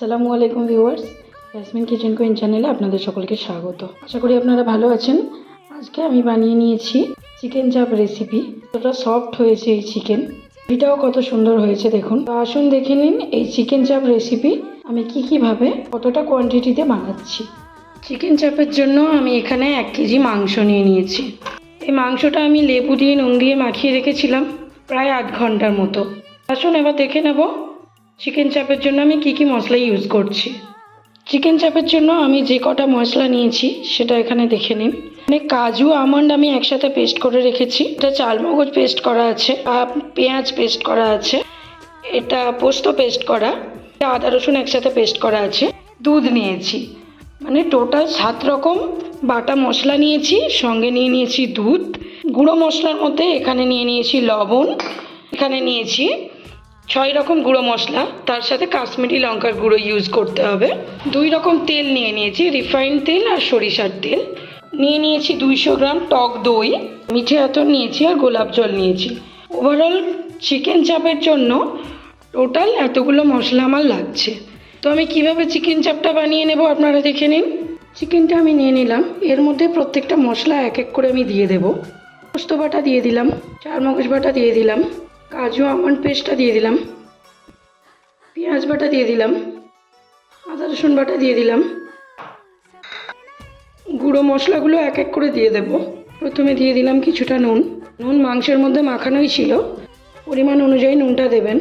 আসসালামু আলাইকুম viewers Yasmin kitchen queen চ্যানেলে আপনাদের সকলকে স্বাগত। আশা করি আপনারা ভালো আছেন। আজকে আমি বানিয়ে নিয়েছি চিকেন চাপ রেসিপি কতটা সফট হয়েছে এই চিকেন এটাও কত সুন্দর হয়েছে, দেখুন। তো আসুন দেখে নিন এই চিকেন চাপ রেসিপি আমি কি কীভাবে, কতটা কোয়ান্টিটিতে বানাচ্ছি। চিকেন চাপের জন্য আমি এখানে এক কেজি মাংস নিয়ে নিয়েছি। এই মাংসটা আমি লেবু দিয়ে নুন দিয়ে মাখিয়ে রেখেছিলাম প্রায় আধ ঘণ্টার মতো। আসুন এবার দেখে নেব চিকেন চাপের জন্য আমি কি কি মশলা ইউজ করছি? চিকেন চাপের জন্য আমি যে কটা মশলা নিয়েছি, সেটা এখানে দেখে নিন। মানে কাজু, আমন্ড আমি একসাথে পেস্ট করে রেখেছি। এটা চালমগজ পেস্ট করা আছে পেঁয়াজ পেস্ট করা আছে, এটা পোস্ত পেস্ট করা আদা রসুন একসাথে পেস্ট করা আছে, দুধ নিয়েছি। মানে টোটাল সাত রকম বাটা মশলা নিয়েছি, সঙ্গে নিয়ে নিয়েছি দুধ, গুঁড়ো মশলার মধ্যে এখানে নিয়ে নিয়েছি লবণ, এখানে নিয়েছি ছয় রকম গুঁড়ো মশলা, তার সাথে কাশ্মীরি লঙ্কার গুঁড়ো ইউজ করতে হবে। দুই রকম তেল নিয়ে নিয়েছি রিফাইন্ড তেল আর সরিষার তেল। নিয়ে নিয়েছি দুইশো গ্রাম টক দই, মিঠে আতর নিয়েছি আর গোলাপ জল নিয়েছি। ওভারঅল চিকেন চাপের জন্য টোটাল এতগুলো মশলা আমার লাগছে। তো আমি কীভাবে চিকেন চাপটা বানিয়ে নেব আপনারা দেখে নিন। চিকেনটা আমি নিয়ে নিলাম, এর মধ্যে প্রত্যেকটা মশলা এক এক করে আমি দিয়ে দেবো। পোস্ত বাটা দিয়ে দিলাম চার মগজ বাটা দিয়ে দিলাম। কাজু, আমন্ড পেস্টটা দিয়ে দিলাম। পেঁয়াজ বাটা দিয়ে দিলাম। আদা, রসুন বাটা দিয়ে দিলাম। গুঁড়ো মশলাগুলো এক এক করে দিয়ে দেব। প্রথমে দিয়ে দিলাম কিছুটা নুন। নুন মাংসের মধ্যে মাখানোই ছিল। পরিমাণ অনুযায়ী নুনটা দেবেন।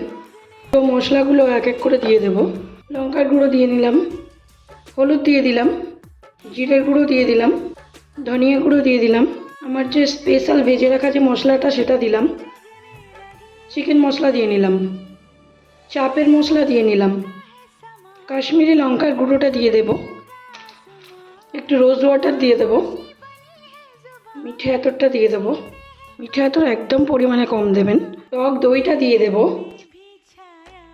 তো মশলাগুলো এক এক করে দিয়ে দেব। লঙ্কার গুঁড়ো দিয়ে নিলাম। হলুদ দিয়ে দিলাম। জিরের গুঁড়ো দিয়ে দিলাম। ধনিয়া গুঁড়ো দিয়ে দিলাম। আমার যে স্পেশাল ভেজে রাখা যে মশলাটা সেটা দিলাম। চিকেন মশলা দিয়ে নিলাম। চাপের মশলা দিয়ে নিলাম। কাশ্মীরি লঙ্কার গুঁড়োটা দিয়ে দেব। একটু রোজ ওয়াটার দিয়ে দেব। মিঠে আতরটা দিয়ে দেব। মিঠে আতর একদম পরিমাণে কম দেবেন। টক দইটা দিয়ে দেব।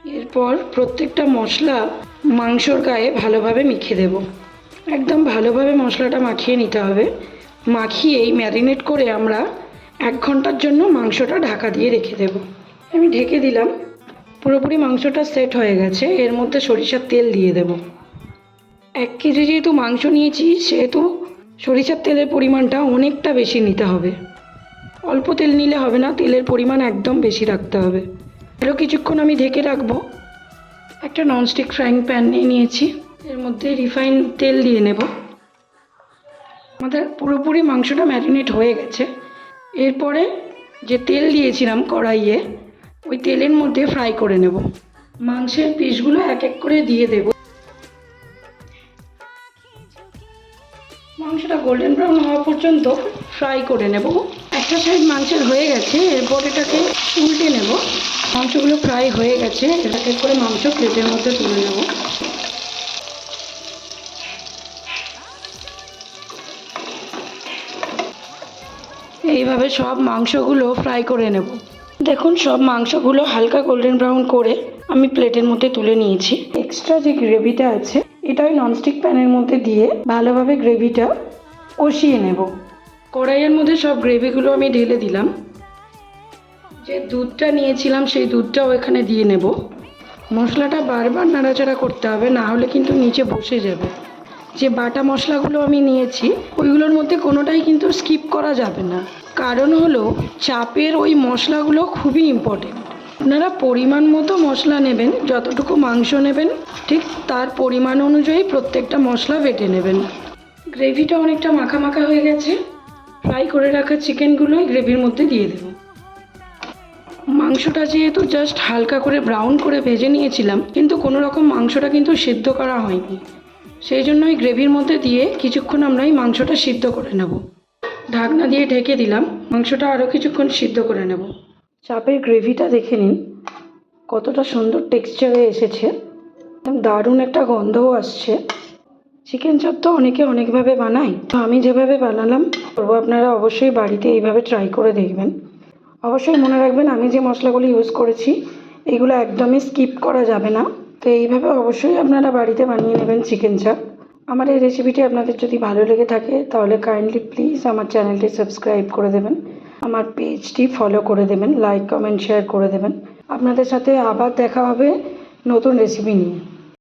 এরপর প্রত্যেকটা মশলা মাংসর গায়ে ভালোভাবে মেখে দেব। একদম ভালোভাবে মশলাটা মাখিয়ে নিতে হবে। মাখিয়েই ম্যারিনেট করে আমরা এক ঘণ্টার জন্য মাংসটা ঢাকা দিয়ে রেখে দেব। আমি ঢেকে দিলাম। পুরোপুরি মাংসটা সেট হয়ে গেছে। এর মধ্যে সরিষার তেল দিয়ে দেব। এক কেজি যেহেতু মাংস নিয়েছি, সেহেতু সরিষার তেলের পরিমাণটা অনেকটা বেশি নিতে হবে। অল্প তেল নিলে হবে না, তেলের পরিমাণ একদম বেশি রাখতে হবে। আরও কিছুক্ষণ আমি ঢেকে রাখব। একটা ননস্টিক ফ্রাইং প্যান নিয়ে নিয়েছি। এর মধ্যে রিফাইন তেল দিয়ে নেব। আমাদের পুরোপুরি মাংসটা ম্যারিনেট হয়ে গেছে। এরপরে যে তেল দিয়েছিলাম কড়াইয়ে ওই তেলের মধ্যে ফ্রাই করে নেব। মাংসের পিসগুলো এক এক করে দিয়ে দেব। মাংসটা গোল্ডেন ব্রাউন হওয়া পর্যন্ত ফ্রাই করে নেব। একটা সাইড মাংসের হয়ে গেছে, এরপর এটাকে উল্টে নেব। মাংসগুলো ফ্রাই হয়ে গেছে, এক করে মাংস প্লেটের মধ্যে তুলে নেব। এইভাবে সব মাংসগুলো ফ্রাই করে নেব। দেখুন, সব মাংসগুলো হালকা গোল্ডেন ব্রাউন করে আমি প্লেটের মধ্যে তুলে নিয়েছি। এক্সট্রা যে গ্রেভিটা আছে এটা ওই ননস্টিক প্যানের মধ্যে দিয়ে ভালোভাবে গ্রেভিটা কষিয়ে নেব। কড়াইয়ের মধ্যে সব গ্রেভিগুলো আমি ঢেলে দিলাম। যে দুধটা নিয়েছিলাম, সেই দুধটাও এখানে দিয়ে নেব। মশলাটা বারবার নাড়াচাড়া করতে হবে, না হলে কিন্তু নিচে বসে যাবে। যে বাটা মশলাগুলো আমি নিয়েছি, ওইগুলোর মধ্যে কোনোটাই কিন্তু স্কিপ করা যাবে না। কারণ হলো, চাপের ওই মশলাগুলো খুবই ইম্পর্টেন্ট আপনারা পরিমাণ মতো মশলা নেবেন, যতটুকু মাংস নেবেন, ঠিক তার পরিমাণ অনুযায়ী প্রত্যেকটা মশলা বেটে নেবেন। গ্রেভিটা অনেকটা মাখা মাখা হয়ে গেছে। ফ্রাই করে রাখা চিকেনগুলোই গ্রেভির মধ্যে দিয়ে দেবো। মাংসটা যেহেতু জাস্ট হালকা করে ব্রাউন করে ভেজে নিয়েছিলাম, কিন্তু কোনো রকম মাংসটা কিন্তু সেদ্ধ করা হয়নি। সেই জন্য ওই গ্রেভির মধ্যে দিয়ে কিছুক্ষণ আমরা এই মাংসটা সিদ্ধ করে নেব। ঢাকনা দিয়ে ঢেকে দিলাম, মাংসটা আরও কিছুক্ষণ সিদ্ধ করে নেব। চাপের গ্রেভিটা দেখে নিন, কতটা সুন্দর টেক্সচারে এসেছে। দারুণ একটা গন্ধও আসছে। চিকেন চাপ তো অনেকে অনেকভাবে বানায়। তো আমি যেভাবে বানালাম, করব আপনারা অবশ্যই বাড়িতে এইভাবে ট্রাই করে দেখবেন। অবশ্যই মনে রাখবেন, আমি যে মশলাগুলো ইউজ করেছি, এগুলো একদমই স্কিপ করা যাবে না। তো এইভাবে অবশ্যই আপনারা বাড়িতে বানিয়ে নেবেন চিকেন চাপ। আমার এই রেসিপিটি আপনাদের যদি ভালো লেগে থাকে, তাহলে কাইন্ডলি প্লিজ আমার চ্যানেলটি সাবস্ক্রাইব করে দেবেন। আমার পেজটি ফলো করে দেবেন লাইক কমেন্ট শেয়ার করে দেবেন। আপনাদের সাথে আবার দেখা হবে নতুন রেসিপি নিয়ে।